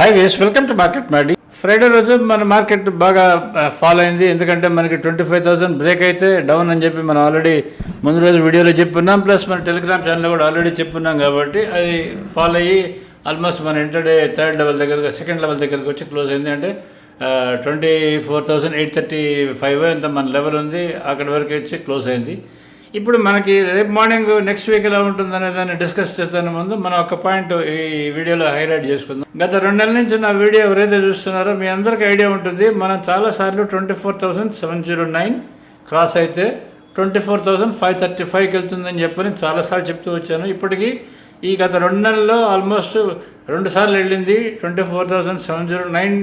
Hi వేస్ welcome to market మాడి Friday రోజు మన మార్కెట్ బాగా ఫాలో అయింది. ఎందుకంటే మనకి ట్వంటీ ఫైవ్ థౌసండ్ బ్రేక్ అయితే డౌన్ అని చెప్పి మనం ఆల్రెడీ ముందు రోజు వీడియోలో చెప్పున్నాం. ప్లస్ మన టెలిగ్రామ్ ఛానల్లో కూడా ఆల్రెడీ చెప్పున్నాం కాబట్టి అది ఫాలో అయ్యి ఆల్మోస్ట్ మన ఇంటర్డే థర్డ్ లెవెల్ దగ్గరకు సెకండ్ లెవెల్ దగ్గరకు వచ్చి క్లోజ్ అయింది. అంటే twenty four thousand eight thirty five ఎంత మన లెవెల్ ఉంది. అక్కడి వరకు వచ్చి క్లోజ్ అయింది. ఇప్పుడు మనకి రేపు మార్నింగ్ నెక్స్ట్ వీక్ ఎలా ఉంటుందనే దాన్ని డిస్కస్ చేస్తాను ముందు మనం ఒక పాయింట్ ఈ వీడియోలో హైలైట్ చేసుకుందాం. గత రెండు నెలల నుంచి నా వీడియో ఎవరైతే చూస్తున్నారో మీ అందరికీ ఐడియా ఉంటుంది. మనం చాలాసార్లు twenty four thousand seven zero nine cross అయితే twenty four thousand five thirty ఫైవ్కి వెళ్తుందని చెప్పని చాలాసార్లు చెప్తూ వచ్చాను. ఇప్పటికీ ఈ గత రెండు నెలల్లో ఆల్మోస్ట్ రెండు సార్లు వెళ్ళింది. Twenty four thousand seven zero nine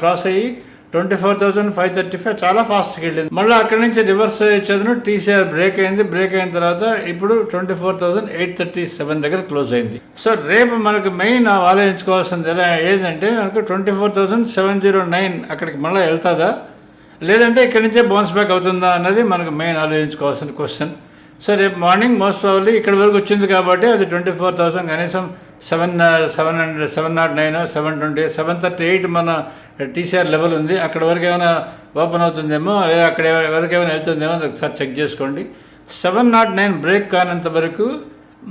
cross అయ్యి twenty four thousand five thirty five చాలా ఫాస్ట్కి వెళ్ళింది. మళ్ళీ అక్కడి నుంచి రివర్స్ చదువు టీసీఆర్ బ్రేక్ అయింది. బ్రేక్ అయిన తర్వాత ఇప్పుడు twenty four thousand eight thirty seven దగ్గర క్లోజ్ అయింది. సో రేపు మనకు మెయిన్ ఆలోచించుకోవాల్సింది ఎలా ఏదంటే మనకు twenty four thousand seven zero nine అక్కడికి మళ్ళీ వెళ్తుందా? లేదంటే ఇక్కడి నుంచే బౌన్స్ బ్యాక్ అవుతుందా అన్నది మనకు మెయిన్ ఆలోచించుకోవాల్సిన క్వశ్చన్ సో రేపు మార్నింగ్ మోస్ట్ ప్రాబ్లీ ఇక్కడ వరకు వచ్చింది కాబట్టి అది ట్వంటీ ఫోర్ థౌసండ్ కనీసం seven seven hundred seven nought nine seven twenty seven thirty eight మన టీసీఆర్ లెవెల్ ఉంది. అక్కడ వరకు ఏమైనా ఓపెన్ అవుతుందేమో లేదా అక్కడ వరకు ఏమైనా వెళ్తుందేమో ఒకసారి చెక్ చేసుకోండి. సెవెన్ నాట్ నైన్ బ్రేక్ కానంత వరకు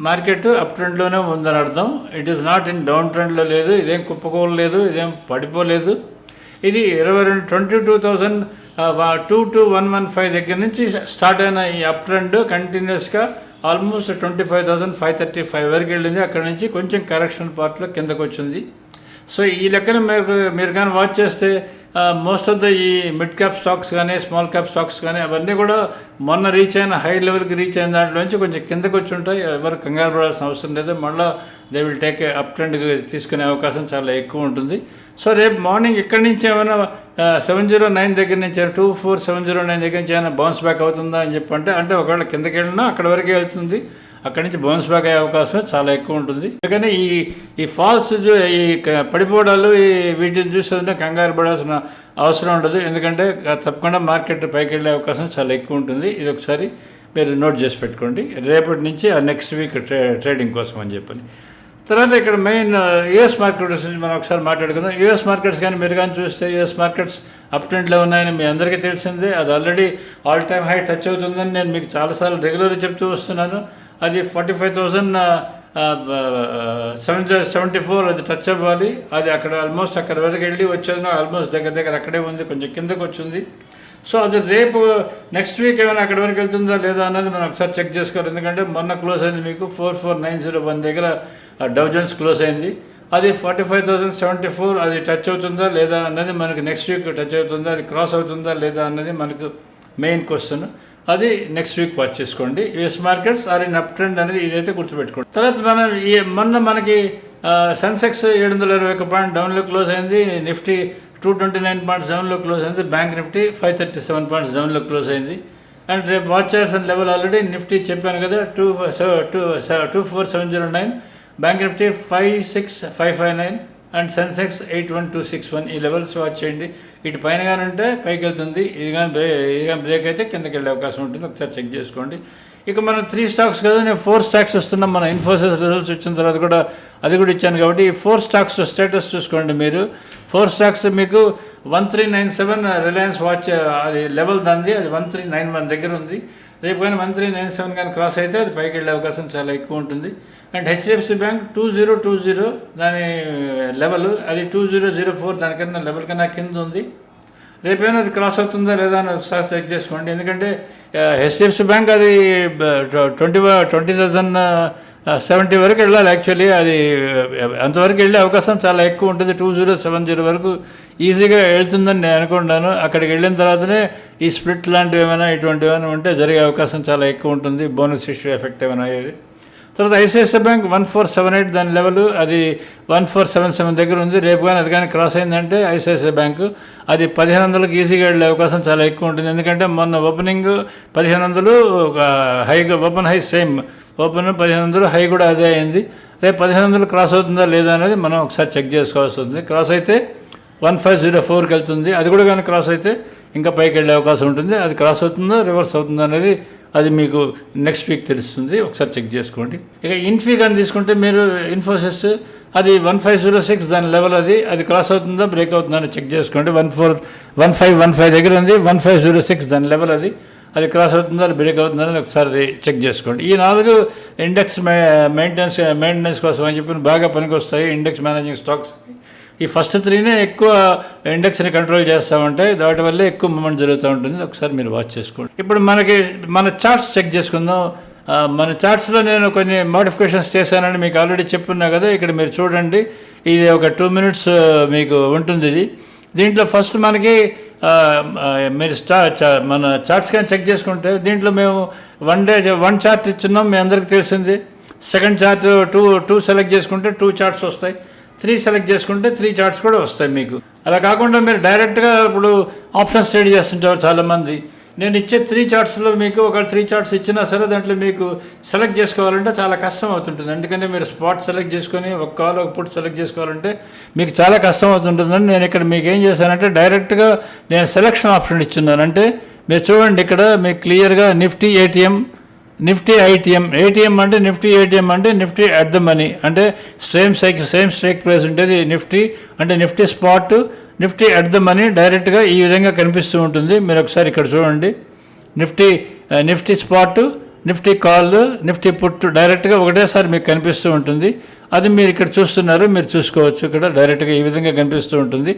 మార్కెట్ అప్ ట్రెండ్లోనే ఉందని అర్థం. It is not in down ట్రెండ్లో లేదు ఇదేం కుప్పకోలేదు ఇదేం పడిపోలేదు. ఇది ఇరవై రెండు twenty two thousand two two one one five దగ్గర నుంచి స్టార్ట్ అయిన ఈ అప్ ట్రెండ్ కంటిన్యూస్గా almost twenty five thousand five thirty five వరకు వెళ్ళింది. అక్కడ నుంచి కొంచెం కరెక్షన్ పార్ట్లో కిందకు వచ్చింది. సో ఈ లెక్కన మీరు మీరు కానీ వాచ్ చేస్తే మోస్ట్ ఆఫ్ ద ఈ మిడ్ క్యాప్ స్టాక్స్ కానీ స్మాల్ క్యాప్ స్టాక్స్ కానీ అవన్నీ కూడా మొన్న రీచ్ అయిన హై లెవెల్కి రీచ్ అయిన దాంట్లో నుంచి కొంచెం కిందకు వచ్చి ఉంటాయి. ఎవరు కంగారు పడాల్సిన అవసరం లేదు. మళ్ళీ they will take up trend తీసుకునే అవకాశం చాలా ఎక్కువ ఉంటుంది. సో రేపు మార్నింగ్ ఇక్కడి నుంచి ఏమైనా సెవెన్ జీరో నైన్ దగ్గర నుంచి two four seven zero nine దగ్గర నుంచి ఏమైనా బౌన్స్ బ్యాక్ అవుతుందా అని చెప్పి అంటే అంటే ఒకవేళ కిందకి వెళ్ళినా అక్కడ వరకే వెళ్తుంది. అక్కడి నుంచి బౌన్స్ బ్యాక్ అయ్యే అవకాశం చాలా ఎక్కువ ఉంటుంది. అందుకని ఈ ఈ ఫాల్స్ ఈ క- పడిపోవడాలు ఈ వీటిని చూసేదంటే కంగారు పడాల్సిన అవసరం ఉండదు. ఎందుకంటే తప్పకుండా మార్కెట్ పైకి వెళ్ళే అవకాశం చాలా ఎక్కువ ఉంటుంది. ఇది ఒకసారి మీరు నోట్ చేసి పెట్టుకోండి. రేపటి నుంచి ఆ నెక్స్ట్ వీక్ ట్రే ట్రేడింగ్ కోసం అని చెప్పని. తర్వాత ఇక్కడ మెయిన్ యుఎస్ మార్కెట్స్ నుంచి మనం ఒకసారి మాట్లాడుకుందాం. యూఎస్ మార్కెట్స్ కానీ మీరు కానీ చూస్తే యుఎస్ మార్కెట్స్ అప్ ట్రెండ్లో ఉన్నాయని మీ అందరికీ తెలిసిందే. అది already all time high touch అవుతుందని నేను మీకు చాలాసార్లు రెగ్యులర్గా చెప్తూ వస్తున్నాను. అది forty five thousand seven seventy four అది టచ్ అవ్వాలి. అది అక్కడ ఆల్మోస్ట్ అక్కడ వరకు వెళ్ళి వచ్చేది ఆల్మోస్ట్ దగ్గర దగ్గర అక్కడే ఉంది. కొంచెం కిందకు వచ్చింది. సో అది రేపు నెక్స్ట్ వీక్ ఏమైనా అక్కడి వరకు వెళ్తుందా లేదా అన్నది మనం ఒకసారి చెక్ చేసుకోవాలి. ఎందుకంటే మొన్న క్లోజ్ అయింది మీకు. Four four nine zero one దగ్గర డౌజన్స్ క్లోజ్ అయింది. అది forty five thousand seventy four అది టచ్ అవుతుందా లేదా అన్నది మనకి నెక్స్ట్ వీక్ టచ్ అవుతుందా అది క్రాస్ అవుతుందా లేదా అన్నది మనకు మెయిన్ క్వశ్చన్. అది నెక్స్ట్ వీక్ వాచ్ చేసుకోండి. US markets are in up trend అనేది ఇదైతే గుర్తుపెట్టుకోండి. తర్వాత మనం ఈ మొన్న మనకి సెన్సెక్స్ ఏడు వందల ఇరవై ఒక పాయింట్ డౌన్లో క్లోజ్ అయింది. Nifty two twenty nine points డౌన్లో క్లోజ్ అయింది. Bank Nifty five thirty seven points డౌన్లో క్లోజ్ అయింది. అండ్ రేపు వాచ్ చేయాల్సిన లెవెల్ ఆల్రెడీ నిఫ్టీ చెప్పాను కదా two two two four seven zero nine. Bank Nifty five six five five nine and Sensex eight one two six one ఈ levels watch చేయండి. ఇటు పైన కానీ ఉంటే పైకి వెళ్తుంది. ఇది కానీ బ్రే ఇది కానీ బ్రేక్ అయితే కిందకి వెళ్ళే అవకాశం ఉంటుంది. ఒకసారి చెక్ చేసుకోండి. ఇక మనం త్రీ స్టాక్స్ కదా నేను ఫోర్ స్టాక్స్ వస్తున్నాం. మన ఇన్ఫోసిస్ రిజల్ట్స్ వచ్చిన తర్వాత కూడా అది కూడా ఇచ్చాను కాబట్టి ఈ ఫోర్ స్టాక్స్ స్టేటస్ చూసుకోండి మీరు. ఫోర్ స్టాక్స్ మీకు one three nine seven Reliance watch అది లెవెల్ దాంది అది వన్ త్రీ నైన్ వన్ దగ్గర ఉంది. రేపు కానీ వన్ త్రీ నైన్ సెవెన్ కానీ క్రాస్ అయితే అది పైకి వెళ్ళే అవకాశం చాలా ఎక్కువ ఉంటుంది. And HDFC bank two zero two zero దాని లెవెల్ అది టూ జీరో జీరో ఫోర్ దానికన్నా లెవెల్ కన్నా కింద ఉంది. రేపైనా అది క్రాస్ అవుతుందా లేదా అని ఒకసారి చెక్ చేసుకోండి. ఎందుకంటే హెచ్డిఎఫ్సి బ్యాంక్ అది ట్వంటీ ట్వంటీ థౌజండ్ సెవెంటీ వరకు వెళ్ళాలి యాక్చువల్లీ అది అంతవరకు వెళ్ళే అవకాశం చాలా ఎక్కువ ఉంటుంది. టూ జీరో సెవెన్ జీరో వరకు ఈజీగా వెళ్తుందని నేను అనుకుంటాను అక్కడికి వెళ్ళిన తర్వాతనే ఈ స్ప్లిట్ లాంటివి ఏమైనా ఇటువంటివి ఏమైనా ఉంటే జరిగే అవకాశం చాలా ఎక్కువ ఉంటుంది. బోనస్ ఇష్యూ ఎఫెక్ట్ ఏమైనా అయ్యేది? తర్వాత ICICI bank one four seven eight దాని లెవెల్ అది వన్ ఫోర్ సెవెన్ సెవెన్ దగ్గర ఉంది. రేపు కానీ అది కానీ క్రాస్ అయిందంటే ఐసిఐసిఐ బ్యాంకు. అది పదిహేను వందలకు ఈజీగా వెళ్ళే అవకాశం చాలా ఎక్కువ ఉంటుంది. ఎందుకంటే మొన్న ఓపెనింగ్ పదిహేను వందలు ఒక high open high same. Open పదిహేను వందలు హై కూడా అదే అయింది. రేపు పదిహేను వందలు క్రాస్ అవుతుందా లేదా అనేది మనం ఒకసారి చెక్ చేసుకోవాల్సి ఉంది క్రాస్ అయితే వన్ ఫైవ్ జీరో ఫోర్కి వెళ్తుంది. అది కూడా కానీ క్రాస్ అయితే ఇంకా పైకి వెళ్ళే అవకాశం ఉంటుంది. అది క్రాస్ అవుతుందో రివర్స్ అవుతుందో అనేది అది మీకు నెక్స్ట్ వీక్ తెలుస్తుంది. ఒకసారి చెక్ చేసుకోండి. ఇక ఇన్ఫీ కానీ తీసుకుంటే మీరు ఇన్ఫోసిస్ అది వన్ ఫైవ్ జీరో సిక్స్ దాని లెవెల్ అది. అది క్రాస్ అవుతుందా బ్రేక్ అవుతుందా అని చెక్ చేసుకోండి. One four one five one five దగ్గర ఉంది. వన్ ఫైవ్ జీరో సిక్స్ దాని లెవెల్ అది. అది క్రాస్ అవుతుందా బ్రేక్ అవుతుందా అని ఒకసారి చెక్ చేసుకోండి. ఈ నాలుగు ఇండెక్స్ మెయింటెనెన్స్ మెయింటెనెన్స్ కోసం అని చెప్పి బాగా పనికి వస్తాయి ఇండెక్స్ మేనేజింగ్ స్టాక్స్ ఈ ఫస్ట్ త్రీనే ఎక్కువ ఇండెక్స్ని కంట్రోల్ చేస్తూ ఉంటాయి దాటి వల్లే ఎక్కువ మూమెంట్ జరుగుతూ ఉంటుంది. ఒకసారి మీరు వాచ్ చేసుకోండి. ఇప్పుడు మనకి మన చార్ట్స్ చెక్ చేసుకుందాం. మన చార్ట్స్లో నేను కొన్ని మోడిఫికేషన్స్ చేశానని మీకు ఆల్రెడీ చెప్పున్నా కదా ఇక్కడ మీరు చూడండి. ఇది ఒక టూ మినిట్స్ మీకు ఉంటుంది ఇది. దీంట్లో ఫస్ట్ మనకి మీరు స్టా మన చార్ట్స్ కానీ చెక్ చేసుకుంటే దీంట్లో మేము వన్ డే వన్ చార్ట్ ఇచ్చున్నాం మీ అందరికీ తెలిసింది. Second chart two two select చేసుకుంటే టూ చార్ట్స్ వస్తాయి. త్రీ సెలెక్ట్ చేసుకుంటే త్రీ చార్ట్స్ కూడా వస్తాయి మీకు. అలా కాకుండా మీరు డైరెక్ట్గా ఇప్పుడు ఆప్షన్స్ ట్రేడ్ చేస్తుంటారు చాలామంది. నేను ఇచ్చే త్రీ చార్ట్స్లో మీకు ఒక త్రీ చార్ట్స్ ఇచ్చినా సరే దాంట్లో మీకు సెలెక్ట్ చేసుకోవాలంటే చాలా కష్టం అవుతుంటుంది. ఎందుకంటే మీరు స్పాట్ సెలెక్ట్ చేసుకొని ఒక కాల్ ఒక పుట్ సెలెక్ట్ చేసుకోవాలంటే మీకు చాలా కష్టం అవుతుంటుందని నేను ఇక్కడ మీకు ఏం చేశానంటే డైరెక్ట్గా నేను సెలెక్షన్ ఆప్షన్ ఇచ్చున్నాను. అంటే మీరు చూడండి ఇక్కడ మీకు క్లియర్గా Nifty ATM Nifty ITM ATM అంటే నిఫ్టీ ఏటీఎం అంటే నిఫ్టీ అట్ ద మనీ. అంటే same psych same strike price ఉండేది నిఫ్టీ. అంటే Nifty spot Nifty at the money డైరెక్ట్గా ఈ విధంగా కనిపిస్తూ ఉంటుంది. మీరు ఒకసారి ఇక్కడ చూడండి. Nifty Nifty spot Nifty call Nifty put డైరెక్ట్గా ఒకటేసారి మీకు కనిపిస్తూ ఉంటుంది. అది మీరు ఇక్కడ చూస్తున్నారు మీరు చూసుకోవచ్చు ఇక్కడ. డైరెక్ట్గా ఈ విధంగా కనిపిస్తూ ఉంటుంది.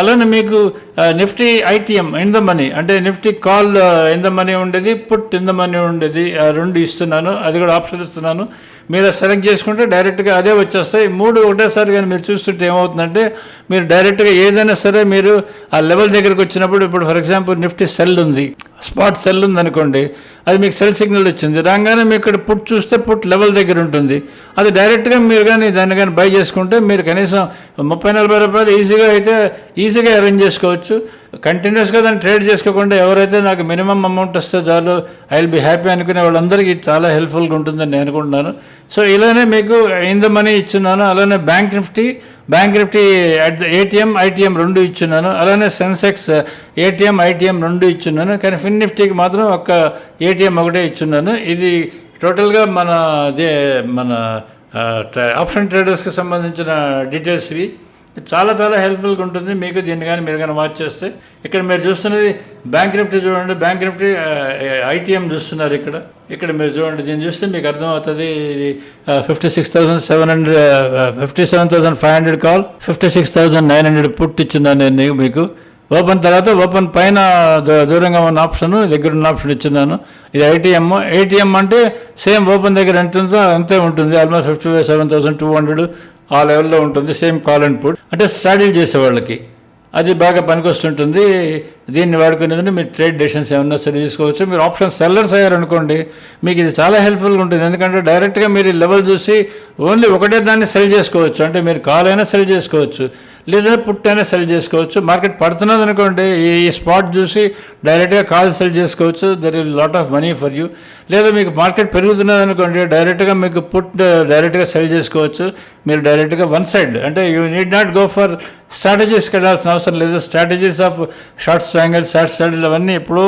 అలానే మీకు Nifty ITM in the money అంటే Nifty call in the money ఉండేది పుట్ ఇన్ ద మనీ ఉండేది రెండు ఇస్తున్నాను అది కూడా ఆప్షన్ ఇస్తున్నాను. మీరు సెలెక్ట్ చేసుకుంటే డైరెక్ట్గా అదే వచ్చేస్తాయి. మూడు ఒకటేసారి కానీ మీరు చూస్తుంటే ఏమవుతుందంటే మీరు డైరెక్ట్గా ఏదైనా సరే మీరు ఆ లెవెల్ దగ్గరికి వచ్చినప్పుడు ఇప్పుడు ఫర్ ఎగ్జాంపుల్ నిఫ్టీ సెల్ ఉంది స్పాట్ సెల్ ఉంది అనుకోండి అది మీకు సెల్ సిగ్నల్ వచ్చింది రాగానే మీకు ఇక్కడ పుట్ చూస్తే పుట్ లెవెల్ దగ్గర ఉంటుంది. అది డైరెక్ట్గా మీరు కానీ దాన్ని కానీ బై చేసుకుంటే మీరు కనీసం ముప్పై నలభై రూపాయలు ఈజీగా అయితే ఈజీగా అరేంజ్ చేసుకోవచ్చు. కంటిన్యూస్గా దాన్ని ట్రేడ్ చేసుకోకుండా ఎవరైతే నాకు మినిమం అమౌంట్ వస్తే చాలు ఐ విల్ బి హ్యాపీ అనుకునే వాళ్ళందరికీ చాలా హెల్ప్ఫుల్గా ఉంటుందని నేను అనుకుంటున్నాను. సో ఇలానే మీకు ఇన్ ద మనీ ఇచ్చున్నాను. అలానే bank Nifty bank Nifty at ATM ITM రెండు ఇచ్చున్నాను. అలానే సెన్సెక్స్ ఏటీఎం ఐటీఎం రెండు ఇచ్చున్నాను. కానీ ఫిన్ నిఫ్టీకి మాత్రం ఒక్క ఏటీఎం ఒకటే ఇచ్చున్నాను. ఇది టోటల్గా మన అదే మన ఆప్షన్ ట్రేడర్స్కి సంబంధించిన డీటెయిల్స్ ఇవి. చాలా చాలా హెల్ప్ఫుల్గా ఉంటుంది. మీకు దీన్ని కానీ మీరు కానీ వాచ్ చేస్తే. ఇక్కడ మీరు చూస్తున్నది బ్యాంక్ నిఫ్టీ చూడండి. బ్యాంక్ నిఫ్టీ ఐటీఎం చూస్తున్నారు ఇక్కడ. ఇక్కడ మీరు చూడండి. దీన్ని చూస్తే మీకు అర్థమవుతుంది. ఇది fifty six thousand seven hundred fifty seven thousand five hundred call. Fifty six thousand nine hundred put ఇచ్చిందని నేను మీకు. ఓపెన్ తర్వాత ఓపెన్ పైన దూరంగా ఉన్న ఆప్షన్ దగ్గర ఉన్న ఆప్షన్ ఇచ్చిందాను. ఇది ఐటీఎం ఏటీఎం అంటే సేమ్ ఓపెన్ దగ్గర ఎంతుందో అంతే ఉంటుంది. Almost fifty seven thousand two hundred ఆ లెవెల్లో ఉంటుంది. సేమ్ కాల్ అండ్ పుట్ అంటే స్టడీలు చేసే వాళ్ళకి. అది బాగా పనికొస్తుంటుంది. దీన్ని వాడుకునేది మీరు ట్రేడ్ డెసిషన్స్ ఏమన్నా సరే తీసుకోవచ్చు. మీరు ఆప్షన్ సెల్లర్స్ అయ్యారనుకోండి మీకు ఇది చాలా హెల్ప్ఫుల్గా ఉంటుంది. ఎందుకంటే డైరెక్ట్గా మీరు ఈ లెవెల్ చూసి ఓన్లీ ఒకటే దాన్ని సెల్ చేసుకోవచ్చు. అంటే మీరు కాల్ అయినా సెల్ చేసుకోవచ్చు. లేదా పుట్టైనా సెల్ చేసుకోవచ్చు. మార్కెట్ పడుతున్నది అనుకోండి ఈ స్పాట్ చూసి డైరెక్ట్గా కాల్ సెల్ చేసుకోవచ్చు. There'll lot of money for you లేదా మీకు మార్కెట్ పెరుగుతున్నది అనుకోండి డైరెక్ట్గా మీకు పుట్ డైరెక్ట్గా సెల్ చేసుకోవచ్చు. మీరు డైరెక్ట్గా వన్ సైడ్ అంటే you need not go for స్ట్రాటజీస్కి వెళ్ళాల్సిన అవసరం లేదు. Strategies of short triangle short straddle అవన్నీ ఇప్పుడు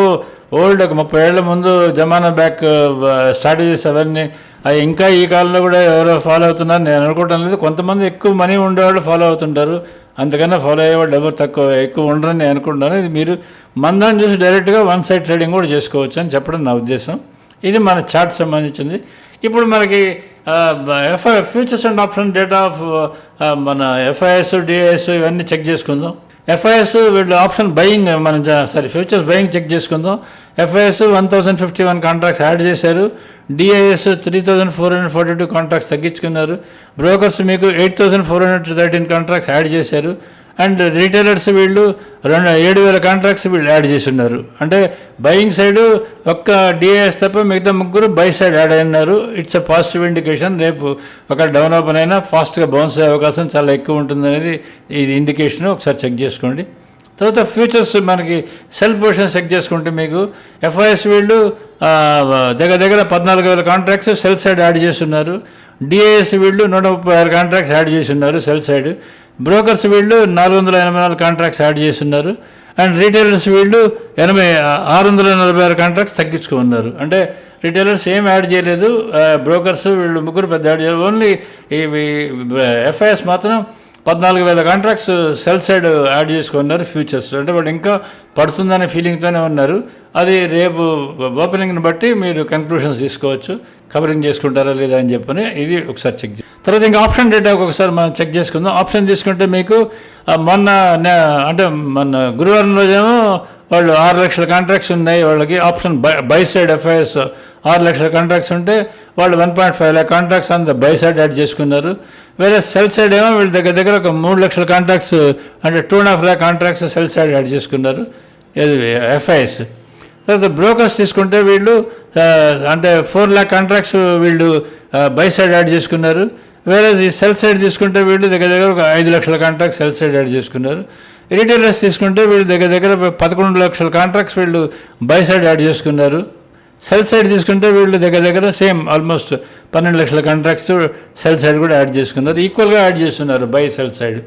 ఓల్డ్ ఒక ముప్పై ఏళ్ళ ముందు జమానా బ్యాక్ స్ట్రాటజీస్ అవన్నీ అవి ఇంకా ఈ కాలంలో కూడా ఎవరో ఫాలో అవుతున్నారు. నేను అనుకోవటం లేదు. కొంతమంది ఎక్కువ మనీ ఉండేవాళ్ళు ఫాలో అవుతుంటారు. అంతకన్నా ఫాలో అయ్యేవాళ్ళు ఎవరు తక్కువ ఎక్కువ ఉండరని నేను అనుకుంటున్నాను. ఇది మీరు మందాన్ని చూసి డైరెక్ట్గా వన్ సైడ్ ట్రేడింగ్ కూడా చేసుకోవచ్చు అని చెప్పడం నా ఉద్దేశం. ఇది మన చార్ట్ సంబంధించింది. ఇప్పుడు మనకి FI futures and option data of మన ఎఫ్ఐఎస్ డిఐఎస్ ఇవన్నీ చెక్ చేసుకుందాం. ఎఫ్ఐఎస్ వీళ్ళు ఆప్షన్ బయింగ్ మనం సారీ ఫ్యూచర్స్ బయింగ్ చెక్ చేసుకుందాం. FIs one thousand fifty one contracts add చేశారు. DIs three thousand four hundred forty two contracts తగ్గించుకున్నారు. Brokers మీకు eight thousand four hundred thirteen contracts add చేశారు. And retailers వీళ్ళు రెండు ఏడు వేల contracts వీళ్ళు యాడ్ చేసి ఉన్నారు అంటే బయింగ్ సైడ్ ఒక్క డిఐఎస్ తప్ప మిగతా ముగ్గురు బై సైడ్ యాడ్ అయినారు. ఇట్స్ అ పాజిటివ్ ఇండికేషన్ రేపు ఒక డెవలప్ అయినా ఫాస్ట్గా బౌన్స్ అయ్యే అవకాశం చాలా ఎక్కువ ఉంటుంది అనేది ఇది ఇండికేషన్ ఒకసారి చెక్ చేసుకోండి. తర్వాత ఫ్యూచర్స్ మనకి సెల్ పొజిషన్ చెక్ చేసుకుంటే మీకు ఎఫ్ఐఎస్ వీళ్ళు దగ్గర దగ్గర పద్నాలుగు వేల కాంట్రాక్ట్స్ సెల్ సైడ్ యాడ్ చేస్తున్నారు. డిఏఎస్ వీళ్ళు నూట ముప్పై ఆరు కాంట్రాక్ట్స్ యాడ్ చేస్తున్నారు సెల్ సైడ్. బ్రోకర్స్ వీళ్ళు నాలుగు వందల ఎనభై నాలుగు కాంట్రాక్ట్స్ యాడ్ చేస్తున్నారు. అండ్ రీటైలర్స్ వీళ్ళు ఎనభై ఆరు వందల నలభై ఆరు కాంట్రాక్ట్స్ తగ్గించుకున్నారు. అంటే రిటైలర్స్ ఏం యాడ్ చేయలేదు. బ్రోకర్స్ వీళ్ళు ముగ్గురు పెద్ద యాడ్ చేయలేదు. ఓన్లీ ఈ ఎఫ్ఐఎస్ మాత్రం పద్నాలుగు వేల కాంట్రాక్ట్స్ సెల్ సైడ్ యాడ్ చేసుకున్నారు ఫ్యూచర్స్ అంటే వాళ్ళు ఇంకా పడుతుందనే ఫీలింగ్తోనే ఉన్నారు. అది రేపు ఓపెనింగ్ని బట్టి మీరు కన్క్లూషన్స్ తీసుకోవచ్చు. కవరింగ్ చేసుకుంటారా లేదా అని చెప్పని ఇది ఒకసారి చెక్ చేసి తర్వాత ఇంకా ఆప్షన్ డేటా ఒకసారి మనం చెక్ చేసుకుందాం. ఆప్షన్ తీసుకుంటే మీకు మొన్న నే- అంటే మొన్న గురువారం రోజేమో వాళ్ళు ఆరు లక్షల కాంట్రాక్ట్స్ ఉన్నాయి. వాళ్ళకి option buy buy side FIIs ఆరు లక్షల కాంట్రాక్ట్స్ ఉంటే వాళ్ళు one point five lakh contracts అంత బై సైడ్ యాడ్ చేసుకున్నారు. వేరే సెల్ సైడ్ ఏమో వీళ్ళ దగ్గర దగ్గర ఒక మూడు లక్షల కాంట్రాక్ట్స్ అంటే two and half lakh contracts sell side add చేసుకున్నారు. ఏది ఎఫ్ఐఎస్ తర్వాత బ్రోకర్స్ తీసుకుంటే వీళ్ళు అంటే ఫోర్ ల్యాక్ కాంట్రాక్ట్స్ వీళ్ళు బై సైడ్ యాడ్ చేసుకున్నారు. వేరే ఈ సెల్ సైడ్ తీసుకుంటే వీళ్ళు దగ్గర దగ్గర ఒక ఐదు లక్షల కాంట్రాక్ట్స్ సెల్ సైడ్ యాడ్ చేసుకున్నారు. రిటైలర్స్ తీసుకుంటే వీళ్ళు దగ్గర దగ్గర పదకొండు లక్షల కాంట్రాక్ట్స్ వీళ్ళు బై సైడ్ యాడ్ చేసుకున్నారు. సెల్ సైడ్ తీసుకుంటే వీళ్ళు దగ్గర దగ్గర సేమ్ ఆల్మోస్ట్ పన్నెండు లక్షల కాంట్రాక్ట్స్ సెల్ సైడ్ కూడా యాడ్ చేసుకున్నారు. ఈక్వల్గా యాడ్ చేస్తున్నారు buy sell side.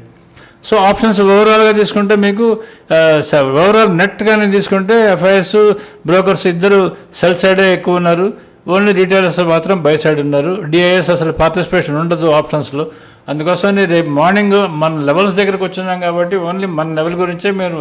So options ఓవరాల్గా తీసుకుంటే మీకు ఓవరాల్ నెట్గానే తీసుకుంటే ఎఫ్ఐఎస్ బ్రోకర్స్ ఇద్దరు సెల్ సైడే ఎక్కువ ఉన్నారు. ఓన్లీ రీటైలర్స్ మాత్రం బై సైడ్ ఉన్నారు. డిఐఎస్ అసలు పార్టిసిపేషన్ ఉండదు ఆప్షన్స్లో. అందుకోసమని రేపు మార్నింగ్ మన లెవెల్స్ దగ్గరకు వచ్చినాం కాబట్టి ఓన్లీ మన లెవెల్ గురించే మీరు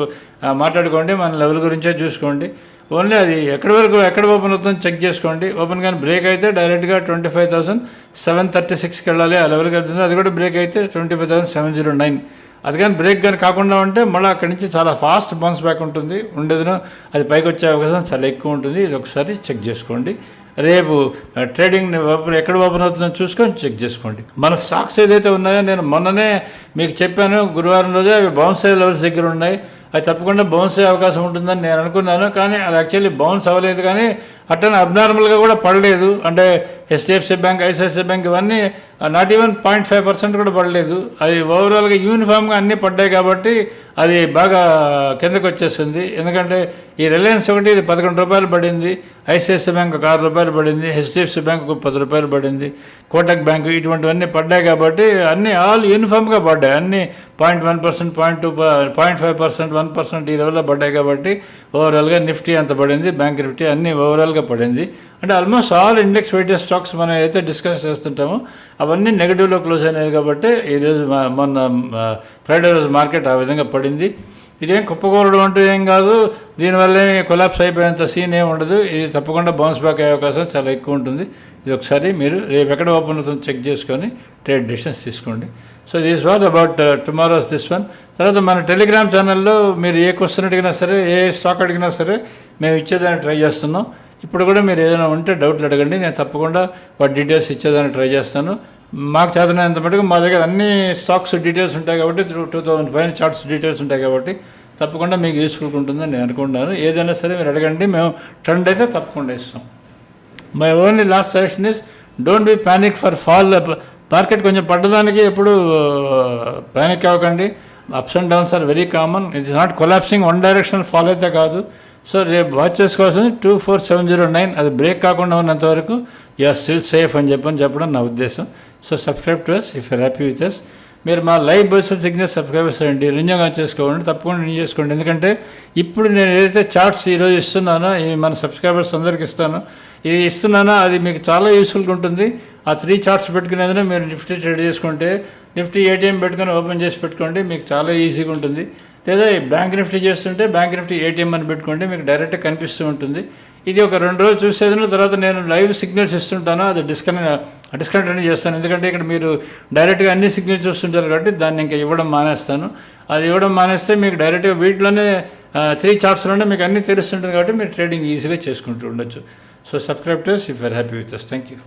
మాట్లాడుకోండి. మన లెవెల్ గురించే చూసుకోండి. ఓన్లీ అది ఎక్కడి వరకు ఎక్కడ ఓపెన్ అవుతుందో చెక్ చేసుకోండి. ఓపెన్ కానీ బ్రేక్ అయితే డైరెక్ట్గా twenty five thousand seven thirty సిక్స్కి వెళ్ళాలి. ఆ లెవెల్కి వెళ్తుంది. అది కూడా బ్రేక్ అయితే twenty five thousand seven zero nine. అది కానీ బ్రేక్ కానీ కాకుండా ఉంటే మళ్ళీ అక్కడి నుంచి చాలా ఫాస్ట్ బౌన్స్ బ్యాక్ ఉంటుంది. ఉండేదిను అది పైకి వచ్చే అవకాశం చాలా ఎక్కువ ఉంటుంది. ఇది ఒకసారి చెక్ చేసుకోండి. రేపు ట్రేడింగ్ ఎక్కడ ఓపెన్ అవుతుందో చూసుకొని చెక్ చేసుకోండి. మన స్టాక్స్ ఏదైతే ఉన్నాయో నేను మొన్ననే మీకు చెప్పాను గురువారం రోజే అవి బౌన్స్ అయ్యే లెవెల్స్ దగ్గర ఉన్నాయి. అది తప్పకుండా బౌన్స్ అయ్యే అవకాశం ఉంటుందని నేను అనుకున్నాను కానీ అది యాక్చువల్లీ బౌన్స్ అవ్వలేదు. కానీ అట్టనే అబ్నార్మల్గా కూడా పడలేదు. అంటే హెచ్డిఎఫ్సి బ్యాంక్ ఐసిఐసిఐ బ్యాంక్ ఇవన్నీ not even point five percent కూడా పడలేదు. అది ఓవరాల్గా యూనిఫామ్గా అన్నీ పడ్డాయి కాబట్టి అది బాగా కిందకు వచ్చేసింది. ఎందుకంటే ఈ రిలయన్స్ ఒకటి ఇది పదకొండు రూపాయలు పడింది. ఐసిఐసిఐ బ్యాంక్ ఒక ఆరు రూపాయలు పడింది. హెచ్డిఎఫ్సి బ్యాంక్ ఒక పది రూపాయలు పడింది. కోటక్ బ్యాంక్ ఇటువంటివన్నీ పడ్డాయి కాబట్టి అన్నీ ఆల్ యూనిఫామ్గా పడ్డాయి. అన్నీ point one percent point two point five percent one percent ఈ లెవెల్లో పడ్డాయి కాబట్టి ఓవరాల్గా నిఫ్టీ అంత పడింది బ్యాంక్ నిఫ్టీ అన్నీ ఓవరాల్గా పడింది. అంటే almost all index weighted stocks మనం అయితే డిస్కస్ చేస్తుంటామో అవన్నీ నెగిటివ్లో క్లోజ్ అయినాయి కాబట్టి ఈరోజు మొన్న ఫ్రైడే రోజు మార్కెట్ ఆ విధంగా పడింది. ఇదేం కుప్పకూరడం అంటూ ఏం కాదు. దీనివల్ల కొలాప్స్ అయిపోయేంత సీన్ ఏం ఉండదు. ఇది తప్పకుండా బౌన్స్ బ్యాక్ అయ్యే అవకాశం చాలా ఎక్కువ ఉంటుంది. ఇది ఒకసారి మీరు రేపు ఎక్కడ ఓపెన్ అవుతుందో చెక్ చేసుకొని ట్రేడ్ డిసిషన్స్ తీసుకోండి. So this was about tomorrow's this one తర్వాత మన టెలిగ్రామ్ ఛానల్లో మీరు ఏ క్వశ్చన్ అడిగినా సరే ఏ స్టాక్ అడిగినా సరే మేము ఇచ్చేదానికి ట్రై చేస్తున్నాం. ఇప్పుడు కూడా మీరు ఏదైనా ఉంటే డౌట్లు అడగండి. నేను తప్పకుండా వాటి డీటెయిల్స్ ఇచ్చేదానికి ట్రై చేస్తాను. మాకు చేతనంత మటుకు మా దగ్గర అన్ని స్టాక్స్ డీటెయిల్స్ ఉంటాయి కాబట్టి టూ థౌసండ్ పైన చార్ట్స్ డీటెయిల్స్ ఉంటాయి కాబట్టి తప్పకుండా మీకు యూస్ఫుల్గా ఉంటుందని నేను అనుకుంటున్నాను. ఏదైనా సరే మీరు అడగండి. మేము ట్రెండ్ అయితే తప్పకుండా ఇస్తాం. My only last suggestion is don't be panic for fall market కొంచెం పడ్డదానికి ఎప్పుడు ప్యానిక్ అవ్వకండి. Ups and downs are very common it is not collapsing one directional follow అయితే కాదు. సో రేపు వాచ్ చేసుకోవాల్సింది two four seven zero nine అది break కాకుండా ఉన్నంత వరకు యూఆర్ స్టిల్ సేఫ్ అని చెప్పని చెప్పడం నా ఉద్దేశం. So subscribe to us if your happy with us మీరు మా లైవ్ బర్సల్ సిగ్నల్ సబ్స్క్రైబ్ చేయండి రిన్యూగా చేసుకోండి. తప్పకుండా రిన్యూ చేసుకోండి. ఎందుకంటే ఇప్పుడు నేను ఏదైతే చార్ట్స్ ఈరోజు ఇస్తున్నానో ఇవి మన సబ్స్క్రైబర్స్ అందరికి ఇస్తాను. ఇది ఇస్తున్నానో అది మీకు చాలా యూస్ఫుల్గా ఉంటుంది. ఆ త్రీ చార్ట్స్ పెట్టుకునేందుకు మీరు నిఫ్టీ ట్రేడ్ చేసుకుంటే నిఫ్టీ ఏటీఎం పెట్టుకొని ఓపెన్ చేసి పెట్టుకోండి మీకు చాలా ఈజీగా ఉంటుంది. లేదా బ్యాంక్ నిఫ్టీ చేస్తుంటే బ్యాంక్ నిఫ్టీ ఏటీఎం అని పెట్టుకోండి మీకు డైరెక్ట్గా కనిపిస్తూ ఉంటుంది. ఇది ఒక రెండు రోజులు చూసేదిన తర్వాత నేను లైవ్ సిగ్నల్స్ ఇస్తుంటాను అది డిస్కనెక్ట్ డిస్కనెక్ట్ అని చేస్తాను. ఎందుకంటే ఇక్కడ మీరు డైరెక్ట్గా అన్ని సిగ్నల్స్ చూస్తుంటారు కాబట్టి దాన్ని ఇంకా ఇవ్వడం మానేస్తాను. అది ఇవ్వడం మానేస్తే మీకు డైరెక్ట్గా వీటిలోనే త్రీ చార్ట్స్లోనే మీకు అన్నీ తెలుస్తుంటుంది కాబట్టి మీరు ట్రేడింగ్ ఈజీగా చేసుకుంటూ ఉండొచ్చు. So subscribe to if are happy with us thank you